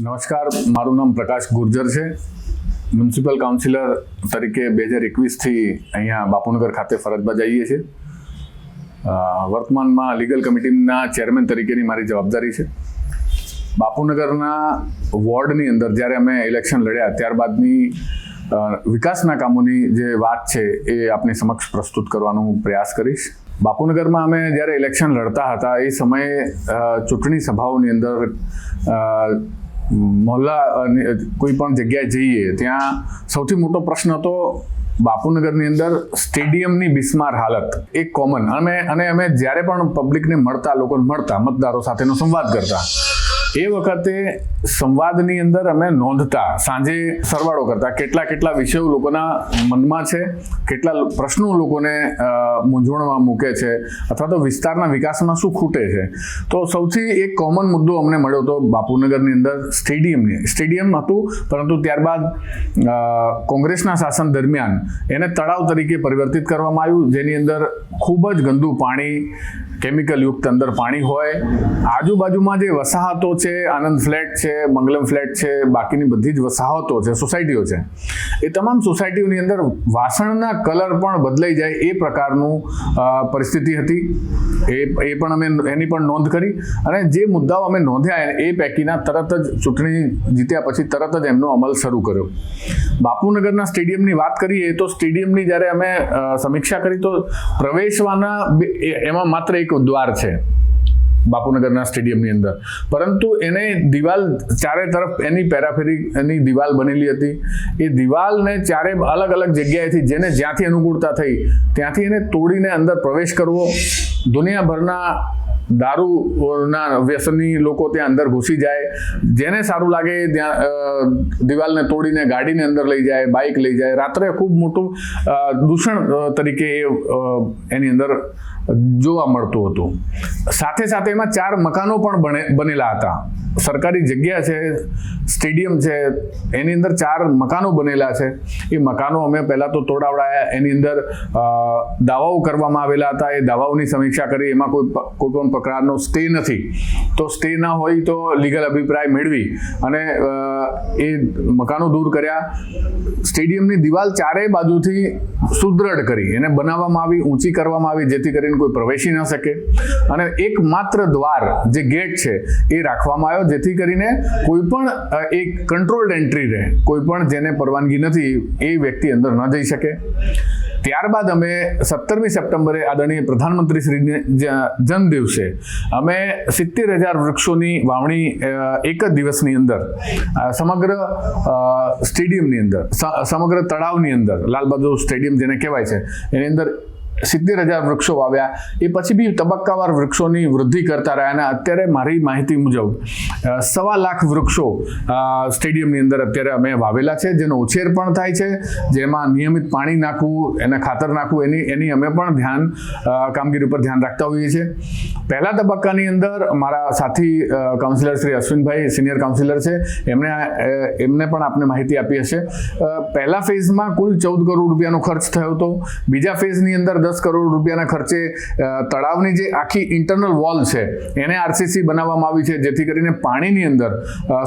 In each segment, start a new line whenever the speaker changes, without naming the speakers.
નમસ્કાર, મારું નામ પ્રકાશ ગુર્જર છે. મ્યુનિસિપલ કાઉન્સિલર તરીકે બે હજાર એકવીસથી અહીંયા બાપુનગર ખાતે ફરજ બજાવીએ છીએ. વર્તમાનમાં લીગલ કમિટીના ચેરમેન તરીકેની મારી જવાબદારી છે. બાપુનગરના વોર્ડની અંદર જ્યારે અમે ઇલેક્શન લડ્યા, ત્યારબાદની વિકાસના કામોની જે વાત છે એ આપની સમક્ષ પ્રસ્તુત કરવાનો પ્રયાસ કરીશ. બાપુનગરમાં અમે જ્યારે ઇલેક્શન લડતા હતા, એ સમયે ચૂંટણી સભાઓની અંદર મોહલ્લા અને કોઈ પણ જગ્યાએ જઈએ, ત્યાં સૌથી મોટો પ્રશ્ન હતો બાપુનગરની અંદર સ્ટેડિયમની બિસ્માર હાલત. એક કોમન અને અને અમે જ્યારે પણ પબ્લિકને મળતા લોકોને મળતા, મતદારો સાથેનો સંવાદ કરતા. એ વખતે સંવાદની અંદર અમે નોંધતા, સાંજે સરવાળો કરતા કેટલા કેટલા વિષયો લોકોના મનમાં છે, કેટલા પ્રશ્નો લોકોને મૂંઝવણમાં મૂકે છે, અથવા તો વિસ્તારના વિકાસમાં શું ખૂટે છે. તો સૌથી એક કોમન મુદ્દો અમને મળ્યો હતો બાપુનગરની અંદર સ્ટેડિયમની, સ્ટેડિયમ હતું, પરંતુ ત્યારબાદ કોંગ્રેસના શાસન દરમિયાન એને તળાવ તરીકે પરિવર્તિત કરવામાં આવ્યું, જેની અંદર ખૂબ જ ગંદુ પાણી કેમિકલ યુક્ત અંદર પાણી હોય. આજુબાજુમાં જે વસાહતો છે, આનંદ ફ્લેટ છે, મંગલમ ફ્લેટ છે, બાકીની બધી જ વસાહતો છે, સોસાયટીઓ છે. એ તમામ સોસાયટીઓની અંદર વાસણના કલર પણ બદલાઈ જાય એ પ્રકારનું પરિસ્થિતિ હતી. એ એ પણ અમે એની પણ નોંધ કરી અને જે મુદ્દાઓ અમે નોંધ્યા એ પૈકીના તરત જ ચૂંટણી જીત્યા પછી તરત જ એમનો અમલ શરૂ કર્યો. બાપુનગરના સ્ટેડિયમની વાત કરીએ તો સ્ટેડિયમની જ્યારે અમે સમીક્ષા કરી તો પ્રવેશવાના એમાં માત્ર એક દ્વાર છે બાપુનગરના સ્ટેડિયમની અંદર. પરંતુ એને દિવાલ ચારે તરફ એની પેરાફેરી, એની દિવાલ બનેલી હતી. એ દિવાલને ચારે અલગ અલગ જગ્યાએથી જેને જ્યાંથી અનુકૂળતા થઈ, ત્યાંથી એને તોડીને અંદર પ્રવેશ કરવો. દુનિયાભરના દારૂના વ્યસની લોકો ત્યાં અંદર ઘૂસી જાય. જેને સારું લાગે ત્યાં દિવાલને તોડીને ગાડીને અંદર લઈ જાય બાઇક લઈ જાય. રાત્રે ખૂબ મોટું દૂષણ તરીકે એની અંદર જોવા મળતું હતું. સાથે સાથે એમાં ચાર મકાનો પણ બને, બનેલા હતા. સરકારી જગ્યા છે, સ્ટેડિયમ છે, એની અંદર ચાર મકાનો બનેલા છે. એ મકાનો અમે પહેલાં તો તોડાવડાયા. એની અંદર દાવાઓ કરવામાં આવેલા હતા. એ દાવાઓની સમીક્ષા કરી. એમાં કોઈ કોઈ પણ પ્રકારનો સ્ટે નથી. તો સ્ટે ના હોય તો લીગલ અભિપ્રાય મેળવી અને એ મકાનો દૂર કર્યા. સ્ટેડિયમની દિવાલ ચારેય બાજુથી સુદૃઢ કરી. એને બનાવવામાં આવી, ઊંચી કરવામાં આવી, જેથી કરીને કોઈ પ્રવેશી ન શકે. અને એક માત્ર દ્વાર જે ગેટ છે, એ રાખવામાં આવ્યો જેથી કરીને કોઈ પણ એક કંટ્રોલ્ડ એન્ટ્રી રહે. કોઈ પણ જેને પરવાનગી નથી, એ વ્યક્તિ અંદર ન જઈ શકે. ત્યારબાદ અમે સત્તરમી સપ્ટેમ્બરે આદરણીય પ્રધાનમંત્રી શ્રીને જન્મ દિવસે અમે સિત્તેર હજાર વૃક્ષોની વાવણી એક જ દિવસની અંદર સમગ્ર સ્ટેડિયમની અંદર સમગ્ર તળાવની અંદર લાલબહાદુર સ્ટેડિયમ જેને કહેવાય છે, એની અંદર સિત્તેર હજાર વૃક્ષો વાવ્યા. એ પછી બી તબક્કાવાર વૃક્ષોની વૃદ્ધિ કરતા રહ્યા અને અત્યારે મારી માહિતી મુજબ સવા લાખ વૃક્ષો સ્ટેડિયમની અંદર અત્યારે અમે વાવેલા છે, જેનો ઉછેર પણ થાય છે, જેમાં નિયમિત પાણી નાખવું, એને ખાતર નાખવું, એની એની અમે પણ ધ્યાન કામગીરી ઉપર ધ્યાન રાખતા હોઈએ છીએ. પહેલા તબક્કાની અંદર મારા સાથી councillor Shri Ashwinbhai senior councillor છે, એમણે એમને પણ આપને માહિતી આપી હશે. પહેલા ફેઝમાં કુલ ચૌદ કરોડ રૂપિયાનો ખર્ચ થયો હતો. બીજા ફેઝની અંદર દસ કરોડ રૂપિયાના ખર્ચે તળાવની જે આખી ઇન્ટરનલ વોલ છે, એને આરસીસી બનાવવામાં આવી છે, જેથી કરીને પાણીની અંદર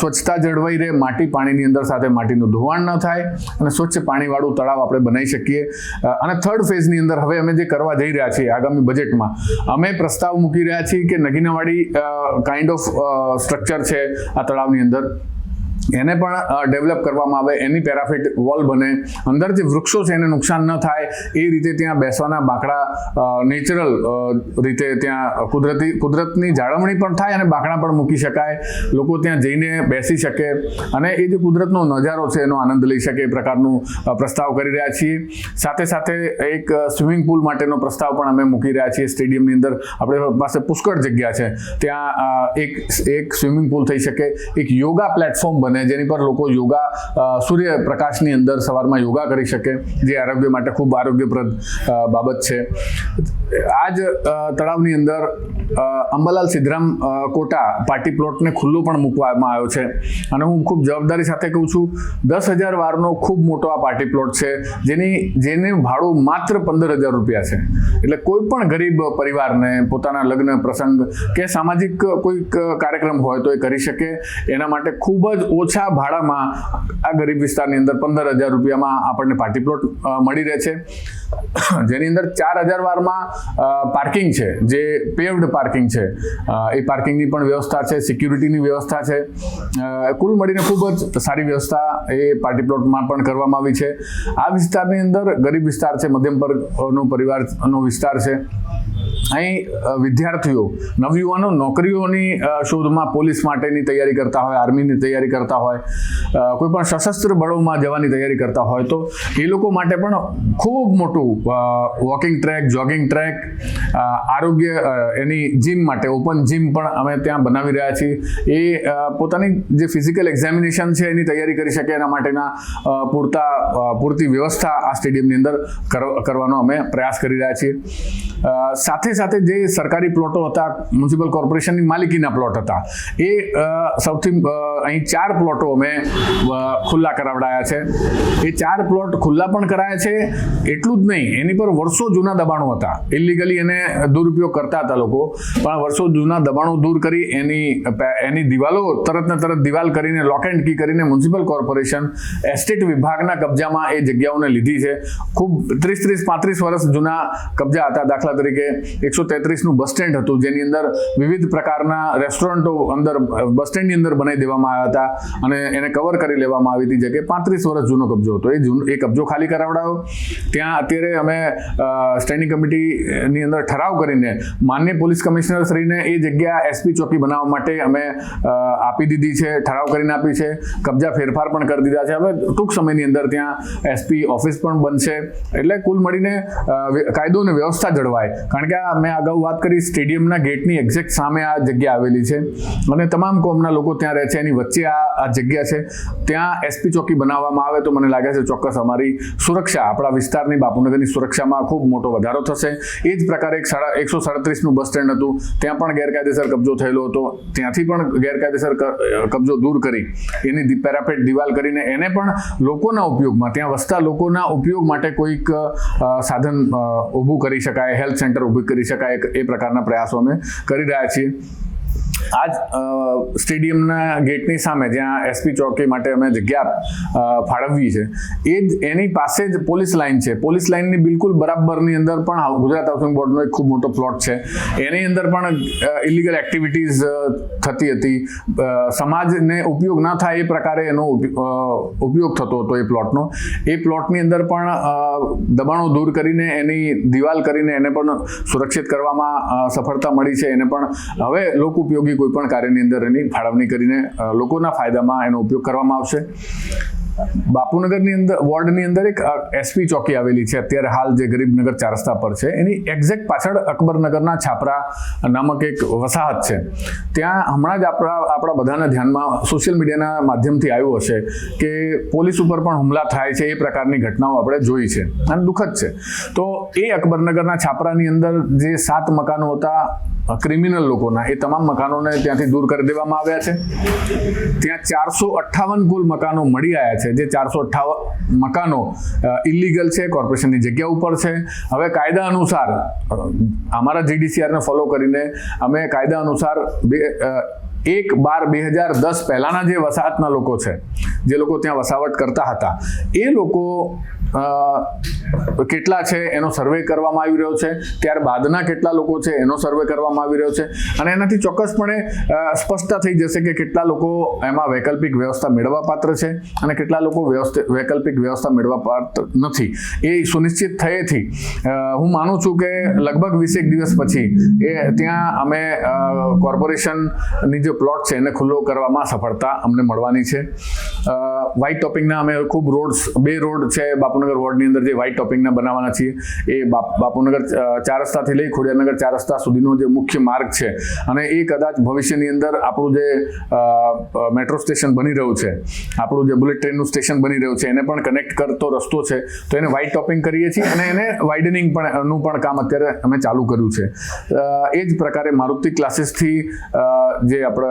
સ્વચ્છતા જળવાઈ રહે, માટી પાણીની અંદર સાથે માટીનું ધોવાણ ન થાય, અને સ્વચ્છ પાણીવાળું તળાવ આપણે બનાવી શકીએ. અને થર્ડ ફેઝની અંદર હવે અમે જે કરવા જઈ રહ્યા છીએ આગામી બજેટમાં અમે પ્રસ્તાવ મૂકી રહ્યા છીએ કે નગીનાવાડી કાઇન્ડ ઓફ સ્ટ્રક્ચર છે આ તળાવની અંદર. એને પણ ડેવલપ કરવામાં આવે, એની પેરાફિટ વોલ બને. અંદરથી વૃક્ષો છે, એને નુકસાન ન થાય. એ રીતે ત્યાં બેસવાના બાંકડા નેચરલ રીતે ત્યાં કુદરતી, કુદરતની જાળવણી પણ થાય અને બાંકડા પણ મૂકી શકાય. લોકો ત્યાં જઈને બેસી શકે અને એ જે કુદરતનો નજારો છે, એનો આનંદ લઈ શકે એ પ્રકારનું પ્રસ્તાવ કરી રહ્યા છીએ. સાથે સાથે એક સ્વિમિંગ પુલ માટેનો પ્રસ્તાવ પણ અમે મૂકી રહ્યા છીએ. સ્ટેડિયમની અંદર આપણે પાસે પુષ્કળ જગ્યા છે. ત્યાં એક એક સ્વિમિંગ પુલ થઈ શકે. એક યોગા પ્લેટફોર્મ બને બને જેની પર લોકો યોગા સૂર્યપ્રકાશની અંદર સવારમાં યોગા કરી શકે, જે આરોગ્ય માટે ખૂબ આરોગ્યપ્રદ બાબત છે. આ જ તળાવની અંદર અંબાલાલ સિદ્ધરામ કોટા પાર્ટી પ્લોટને ખુલ્લો પણ મૂકવામાં આવ્યો છે. અને હું ખૂબ જવાબદારી સાથે કહું છું, દસ હજાર વારનો ખૂબ મોટો આ પાર્ટી પ્લોટ છે, જેની, જેનું ભાડું માત્ર પંદર હજાર રૂપિયા છે. એટલે કોઈ પણ ગરીબ પરિવારને, પોતાના લગ્ન પ્રસંગ કે સામાજિક કોઈક કાર્યક્રમ હોય તો એ કરી શકે. એના માટે ખૂબ જ ઓછા ભાડામાં આ ગરીબ વિસ્તારની અંદર પંદર હજાર રૂપિયામાં આપણને પાર્ટી પ્લોટ મળી રહે છે. જેની અંદર ચાર હજાર વારમાં પાર્કિંગ છે, જે પેવ્ડ પાર્કિંગ છે. એ પાર્કિંગની પણ વ્યવસ્થા છે સિક્યુરિટીની વ્યવસ્થા છે. કુલ મળીને ખૂબ જ સારી વ્યવસ્થા એ પાર્ટી પ્લોટમાં પણ કરવામાં આવી છે. આ વિસ્તારની અંદર ગરીબ વિસ્તાર છે, મધ્યમ વર્ગનો પરિવારનો વિસ્તાર છે. અહીં વિદ્યાર્થીઓ, નવયુવાનો નોકરીઓની શોધમાં પોલીસ માટેની તૈયારી કરતા હોય, આર્મીની તૈયારી કરતા હોય અ, કોઈ પણ સશસ્ત્ર બળોમાં જવાની તૈયારી કરતા હોય તો એ લોકો માટે પણ ખૂબ મોટું વોકિંગ ટ્રેક જોગિંગ ટ્રેક આરોગ્ય એની જીમ માટે ઓપન જીમ પણ અમે ત્યાં બનાવી રહ્યા છીએ. એ પોતાની જે ફિઝિકલ એક્ઝામિનેશન છે એની તૈયારી કરી શકે એના માટેના પૂરતા પૂરતી વ્યવસ્થા આ સ્ટેડિયમની અંદર કર- કરવાનો અમે પ્રયાસ કરી રહ્યા છીએ. સાથે સાથે જે સરકારી પ્લોટો હતા મ્યુનિસિપલ કોર્પોરેશનની માલિકીના પ્લોટ હતા એ સૌથી અહીં ચાર પ્લોટો અમે ખુલ્લા કરાવડાયા છે. એ ચાર પ્લોટ ખુલ્લા પણ કરાયા છે. એટલું જ નહીં, એની પર વર્ષો જૂના દબાણો હતા. ઇલીગલી એને દુરુપયોગ કરતા હતા લોકો, પણ વર્ષો જૂના દબાણો દૂર કરી એની એની દિવાલો તરત ને તરત દિવાલ કરીને લોક એન્ડ કી કરીને મ્યુનિસિપલ કોર્પોરેશન એસ્ટેટ વિભાગના કબજામાં એ જગ્યાઓને લીધી છે. ખૂબ ત્રીસ ત્રીસ પાંત્રીસ વર્ષ જૂના કબજા હતા દાખલા તરીકે. એકસો તેત્રીસનું બસ સ્ટેન્ડ હતું, જેની અંદર વિવિધ પ્રકારના રેસ્ટોરન્ટો અંદર બસ સ્ટેન્ડની અંદર બનાવી દેવામાં આવ્યા હતા. અને એને કવર કરી લેવામાં આવી હતી જગ્યાએ પાંત્રીસ વર્ષ જૂનો કબજો હતો. એ જૂનો, એ કબજો ખાલી કરાવડાયો ત્યાં અત્યારે અમે સ્ટેન્ડિંગ કમિટીની અંદર ઠરાવ કરીને માન્ય પોલીસ કમિશનર શ્રીને એ જગ્યા એસપી ચોકી બનાવવા માટે અમે આપી દીધી છે, ઠરાવ કરીને આપી છે. કબજા ફેરફાર પણ કરી દીધા છે. હવે ટૂંક સમયની અંદર ત્યાં એસપી ઓફિસ પણ બનશે. એટલે કુલ મળીને કાયદો અને વ્યવસ્થા જળવાય. કારણ કે આ મેં અગાઉ વાત કરી સ્ટેડિયમના ગેટની એક્ઝેક્ટ સામે આ જગ્યા આવેલી છે. અને તમામ કોમના લોકો ત્યાં રહે છે. એની વચ્ચે આ આ જગ્યા છે. ત્યાં એસપી ચોકી બનાવવામાં આવે તો મને લાગે છે ચોક્કસ અમારી સુરક્ષા, આપણા વિસ્તારની બાપુનગરની સુરક્ષામાં ખૂબ મોટો વધારો થશે. એ જ પ્રકારે એક સાડા, એકસો સાડત્રીસનું બસ સ્ટેન્ડ હતું. ત્યાં પણ ગેરકાયદેસર કબજો થયેલો હતો. ત્યાંથી પણ ગેરકાયદેસર કબજો દૂર કરી એની પેરાપેટ દિવાલ કરીને એને પણ લોકોના ઉપયોગમાં, ત્યાં વસતા લોકોના ઉપયોગ માટે કોઈક સાધન ઊભું કરી શકાય, હેલ્થ સેન્ટર ઊભું કરી શકાય, એ પ્રકારના પ્રયાસો અમે કરી રહ્યા છીએ. આજ સ્ટેડિયમના ગેટની સામે જ્યાં એસપી ચોકી માટે અમે જગ્યા ફાળવવી છે, એ જ એની પાસે જ પોલીસ લાઇન છે. પોલીસ લાઇનની બિલકુલ બરાબરની અંદર પણ ગુજરાત હાઉસિંગ બોર્ડનો એક ખૂબ મોટો પ્લોટ છે. એની અંદર પણ ઇલીગલ એક્ટિવિટીઝ થતી હતી. સમાજને ઉપયોગ ના થાય એ પ્રકારે એનો ઉપયો- ઉપયોગ થતો હતો એ પ્લોટનો. એ પ્લોટની અંદર પણ દબાણો દૂર કરીને એની દિવાલ કરીને એને પણ સુરક્ષિત કરવામાં સફળતા મળી છે. એને પણ હવે લોક ઉપયોગી કોઈ પણ કાર્યની અંદર એની ફાળવણી કરીને લોકોના ફાયદામાં એનો ઉપયોગ કરવામાં આવશે. બાપુનગરની અંદર, વોર્ડની અંદર એક એસપી ચોકી આવેલી છે. અત્યારે હાલ જે ગરીબનગર ચાર રસ્તા પર છે. એની એક્ઝેક્ટ પાછળ અકબરનગરના છાપરા નામક એક વસાહત છે. ત્યાં હમણાં જ આપણા આપણા બધાના ધ્યાનમાં સોશિયલ મીડિયાના માધ્યમથી આવ્યું હશે કે પોલીસ ઉપર પણ હુમલા થાય છે, એ પ્રકારની ઘટનાઓ આપણે જોઈ છે. અને દુઃખદ છે. તો એ અકબરનગરના છાપરાની અંદર જે સાત મકાનો હતા ક્રિમિનલ લોકોના એ તમામ મકાનોને ત્યાંથી દૂર કરી દેવામાં આવ્યા છે. ત્યાં ચારસો અઠ્ઠાવન કુલ મકાનો મળી આવ્યા છે, જે ચારસો અઠ્ઠાવન મકાનો ઇલીગલ છે કોર્પોરેશનની જગ્યા ઉપર છે. હવે કાયદા અનુસાર અમારા જીડીસીઆરને ફોલો કરીને અમે કાયદા અનુસાર બે એક બાર બે હજાર દસ પહેલાંના જે વસાહતના લોકો છે, જે લોકો ત્યાં વસાવટ કરતા હતા, એ લોકો કેટલા છે એનો સર્વે કરવામાં આવી રહ્યો છે. ત્યારબાદના કેટલા લોકો છે એનો સર્વે કરવામાં આવી રહ્યો છે. અને એનાથી ચોક્કસપણે સ્પષ્ટતા થઈ જશે કે કેટલા લોકો એમાં વૈકલ્પિક વ્યવસ્થા મેળવવા પાત્ર છે અને કેટલા લોકો વ્યવસ્થિત વૈકલ્પિક વ્યવસ્થા મેળવવા પાત્ર નથી. એ સુનિશ્ચિત થયેથી હું માનું છું કે લગભગ વીસેક દિવસ પછી એ ત્યાં અમે કોર્પોરેશનની જે પ્લોટ છે એને ખુલ્લો કરવામાં સફળતા અમને મળવાની છે. વ્હાઇટ ટોપિંગના અમે ખૂબ રોડ્સ, બે રોડ છે બાપુ બાપુનગર વોર્ડની અંદર જે વ્હાઇટ ટોપિંગના બનાવવાના છીએ, એ બાપુનગર ચાર રસ્તાથી લઈ ખોડિયાનગર ચાર રસ્તા સુધીનો જે મુખ્ય માર્ગ છે. અને એ કદાચ ભવિષ્યની અંદર આપણું જે મેટ્રો સ્ટેશન બની રહ્યું છે, આપણું જે બુલેટ ટ્રેનનું સ્ટેશન બની રહ્યું છે, એને પણ કનેક્ટ કરતો રસ્તો છે, તો એને વ્હાઇટ ટોપિંગ કરીએ છીએ અને એને વાઇડનિંગ પણ, નું પણ કામ અત્યારે અમે ચાલુ કર્યું છે. એ જ પ્રકારે મારુતિ ક્લાસીસથી જે આપણે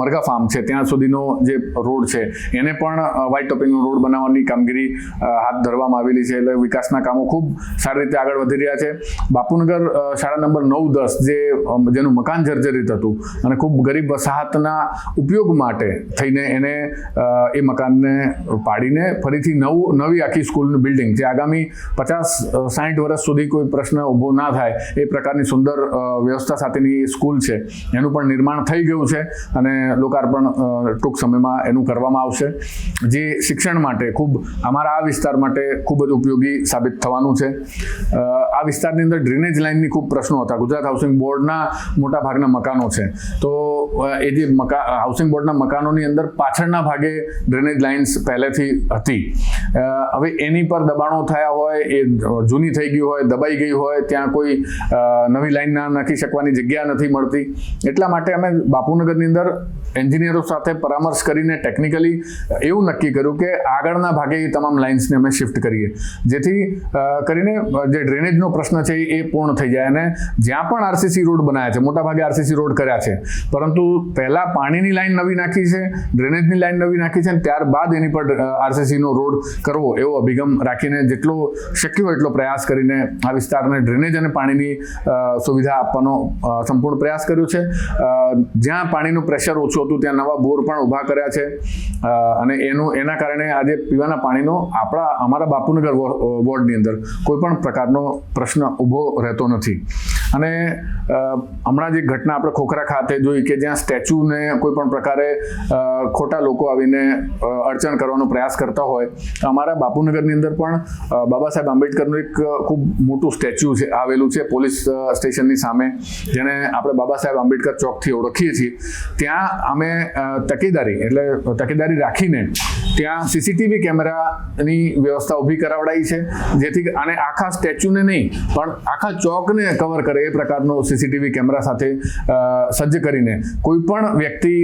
મરઘા ફાર્મ છે, ત્યાં સુધીનો જે રોડ છે, એને પણ વ્હાઇટ ટોપિંગનો રોડ બનાવવાની કામગીરી હાથ ધરવામાં આવેલી છે એટલે વિકાસના કામો ખૂબ સારી રીતે આગળ વધી રહ્યા છે. બાપુનગર શાળા નંબર નવ, દસ જે જેનું મકાન જર્જરિત હતું અને ખૂબ ગરીબ વસાહતના ઉપયોગ માટે થઈને એને એ મકાનને પાડીને ફરીથી નવું, નવી આખી સ્કૂલનું બિલ્ડિંગ જે આગામી પચાસ સાઠ વર્ષ સુધી કોઈ પ્રશ્ન ઊભો ના થાય એ પ્રકારની સુંદર વ્યવસ્થા સાથેની સ્કૂલ છે. એનું પણ નિર્માણ થઈ ગયું છે અને લોકાર્પણ ટૂંક સમયમાં એનું કરવામાં આવશે. જે શિક્ષણ માટે ખૂબ અમારા આ વિસ્તાર માટે ખૂબ જ ઉપયોગી સાબિત થવાનું છે. આ વિસ્તારની અંદર ડ્રેનેજ લાઇનની ખૂબ પ્રશ્નો હતા. ગુજરાત હાઉસિંગ બોર્ડના મોટા ભાગના મકાનો છે. તો એ જે મકા હાઉસિંગ બોર્ડના મકાનોની અંદર પાછળના ભાગે ડ્રેનેજ લાઇન્સ પહેલેથી હતી. હવે એની પર દબાણો થયા હોય, એ જૂની થઈ ગઈ હોય, દબાઈ ગઈ હોય, ત્યાં કોઈ નવી લાઇન ના નાખી શકવાની જગ્યા નથી મળતી. એટલા માટે અમે બાપુનગરની અંદર એન્જિનિયરો સાથે પરામર્શ કરીને ટેકનિકલી એવું નક્કી કર્યું કે આગળના ભાગે એ તમામ લાઇન્સને અમે શિફ્ટ કરીએ. જેથી કરીને જે ડ્રેનેજનો પ્રશ્ન છે એ પૂર્ણ થઈ જાય અને જ્યાં પણ આરસીસી રોડ બનાવ્યા છે, મોટાભાગે આરસીસી રોડ કર્યા છે, પરંતુ પહેલા પાણીની લાઈન નવી નાખી છે, ડ્રેનેજની લાઈન નવી નાખી છે અને ત્યારબાદ એની પર આરસીસીનો રોડ કરવો એવો અભિગમ રાખીને જેટલો શક્ય હોય એટલો પ્રયાસ કરીને આ વિસ્તારને ડ્રેનેજ અને પાણીની સુવિધા આપવાનો સંપૂર્ણ પ્રયાસ કર્યો છે. જ્યાં પાણીનું પ્રેશર ઓછું હતું, ત્યાં નવા બોર પણ ઊભા કર્યા છે. અને એનું, એના કારણે આજે પીવાના પાણીનો આપણા અમારા બાપુનગર વોર- વોર્ડની અંદર કોઈ પણ પ્રકારનો પ્રશ્ન ઊભો રહેતો નથી. અને હમણાં જે ઘટના આપણે ખોખરા ખાતે જોઈ કે જ્યાં સ્ટેચ્યુને કોઈ પણ પ્રકારે ખોટા લોકો આવીને અડચણ કરવાનો પ્રયાસ કરતા હોય તો અમારા બાપુનગરની અંદર પણ બાબા સાહેબ આંબેડકરનું એક ખૂબ મોટું સ્ટેચ્યુ છે, આવેલું છે, પોલીસ સ્ટેશનની સામે, જેને આપણે બાબા સાહેબ આંબેડકર ચોકથી ઓળખીએ છીએ. ત્યાં અમે તકેદારી, એટલે તકેદારી રાખીને ત્યાં સીસીટીવી કેમેરાની વ્યવસ્થા ઊભી કરાવડાવી છે. જેથી આને આખા સ્ટેચ્યુને નહીં, પણ આખા ચોકને કવર કરે એ પ્રકારનો સીસીટીવી કેમેરા સાથે સજ્જ કરીને. કોઈ પણ વ્યક્તિ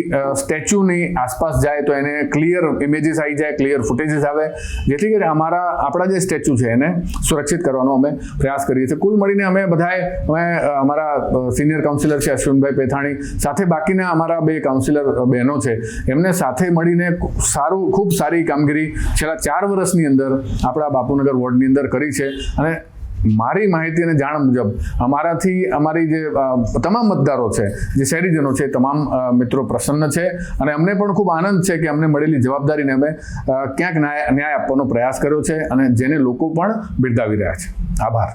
સ્ટેચ્યુની આસપાસ જાય તો એને ક્લિયર ઇમેજીસ આવી જાય ક્લિયર ફૂટેજીસ આવે. જેથી કરી અમારા, આપણા જે સ્ટેચ્યુ છે એને સુરક્ષિત કરવાનો અમે પ્રયાસ કરીએ છીએ. કુલ મળીને અમે બધાએ, અમે અમારા સિનિયર કાઉન્સિલર છે અશ્વિનભાઈ પેથાણી, સાથે બાકીના અમારા બે કાઉન્સિલર બહેનો છે, એમને સાથે મળીને સારું, ખૂબ સારી કામગીરી છેલ્લા ચાર વર્ષની અંદર આપણા બાપુનગર વોર્ડની અંદર કરી છે. અને મારી માહિતી અને જાણ મુજબ અમારાથી અમારી જે તમામ મતદારો છે, જે શહેરીજનો છે તમામ મિત્રો પ્રસન્ન છે. અને અમને પણ ખૂબ આનંદ છે કે અમને મળેલી જવાબદારીને અમે ક્યાંક ન્યાય ન્યાય આપવાનો પ્રયાસ કર્યો છે અને જેને લોકો પણ બિરદાવી રહ્યા છે. આભાર.